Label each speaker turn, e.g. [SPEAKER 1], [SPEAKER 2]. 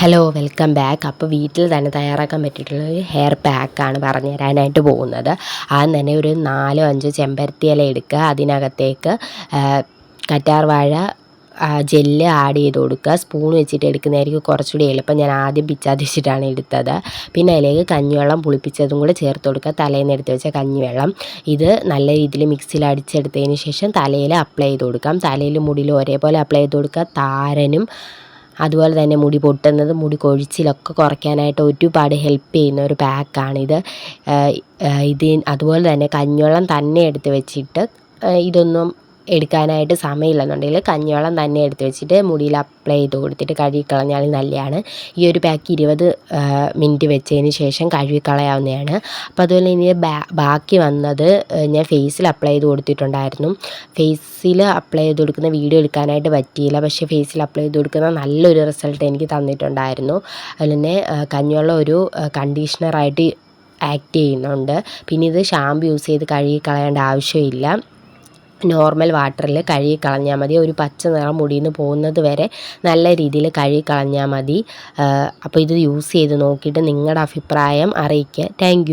[SPEAKER 1] Hello welcome back അപ്പോൾ വീട്ടിൽ തന്നെ തയ്യാറാക്കാൻ പറ്റിയിട്ടുള്ള ഒരു ഹെയർ പാക്കാണ് പറഞ്ഞു തരാനായിട്ട് പോകുന്നത്. ആദ്യം തന്നെ ഒരു നാലോ അഞ്ചോ ചെമ്പരത്തി ഇല എടുക്കുക. അതിനകത്തേക്ക് കറ്റാർ വാഴ ജെല്ല് ആഡ് ചെയ്ത് കൊടുക്കുക. സ്പൂൺ വെച്ചിട്ട് എടുക്കുന്നതായിരിക്കും കുറച്ചുകൂടി എളുപ്പം. ഞാൻ ആദ്യം പിച്ചാതിച്ചിട്ടാണ് എടുത്തത്. പിന്നെ അതിലേക്ക് കഞ്ഞിവെള്ളം പുളിപ്പിച്ചതും കൂടെ ചേർത്ത് കൊടുക്കുക. തലേന്ന് എടുത്ത് വെച്ച കഞ്ഞിവെള്ളം. ഇത് നല്ല രീതിയിൽ മിക്സിയിൽ അടിച്ചെടുത്തതിന് ശേഷം തലയിൽ അപ്ലൈ ചെയ്ത് കൊടുക്കാം. തലയിൽ മുടിയിൽ ഒരേപോലെ അപ്ലൈ ചെയ്ത് കൊടുക്കുക. താരനും അതുപോലെ തന്നെ മുടി പൊട്ടുന്നത് മുടി കൊഴിച്ചിലൊക്കെ കുറയ്ക്കാനായിട്ട് ഒരുപാട് ഹെൽപ്പ് ചെയ്യുന്ന ഒരു പാക്കാണിത് ഇത് അതുപോലെ തന്നെ കഞ്ഞിവെള്ളം തന്നെ എടുത്ത് വെച്ചിട്ട് ഇതൊന്നും എടുക്കാനായിട്ട് സമയമില്ലെന്നുണ്ടെങ്കിൽ കഞ്ഞിവെള്ളം തന്നെ എടുത്ത് വെച്ചിട്ട് മുടിയിൽ അപ്ലൈ ചെയ്ത് കൊടുത്തിട്ട് കഴുകിക്കളഞ്ഞാൽ നല്ലതാണ്. ഈ ഒരു പാക്ക് ഇരുപത് മിനിറ്റ് വെച്ചതിന് ശേഷം കഴുകിക്കളയാവുന്നതാണ്. അപ്പോൾ അതുപോലെ ഇനി ബാക്കി വന്നത് ഞാൻ ഫേസിൽ അപ്ലൈ ചെയ്ത് കൊടുത്തിട്ടുണ്ടായിരുന്നു. ഫേസിൽ അപ്ലൈ ചെയ്ത് കൊടുക്കുന്ന വീഡിയോ എടുക്കാനായിട്ട് പറ്റിയില്ല. പക്ഷേ ഫേസിൽ അപ്ലൈ ചെയ്ത് കൊടുക്കുന്ന നല്ലൊരു റിസൾട്ട് എനിക്ക് തന്നിട്ടുണ്ടായിരുന്നു. അതിൽ തന്നെ കഞ്ഞിവെള്ളം ഒരു കണ്ടീഷണറായിട്ട് ആക്ട് ചെയ്യുന്നുണ്ട്. പിന്നെ ഇത് ഷാമ്പു യൂസ് ചെയ്ത് കഴുകി കളയേണ്ട ആവശ്യമില്ല. നോർമൽ വാട്ടറിൽ കഴുകി കളഞ്ഞാൽ മതി. ഒരു പച്ച നിറം മുടിയിൽ നിന്ന് പോകുന്നത് വരെ നല്ല രീതിയിൽ കഴുകി കളഞ്ഞാൽ മതി അപ്പോൾ ഇത് യൂസ് ചെയ്ത് നോക്കിയിട്ട് നിങ്ങളുടെ അഭിപ്രായം അറിയിക്കുക. താങ്ക്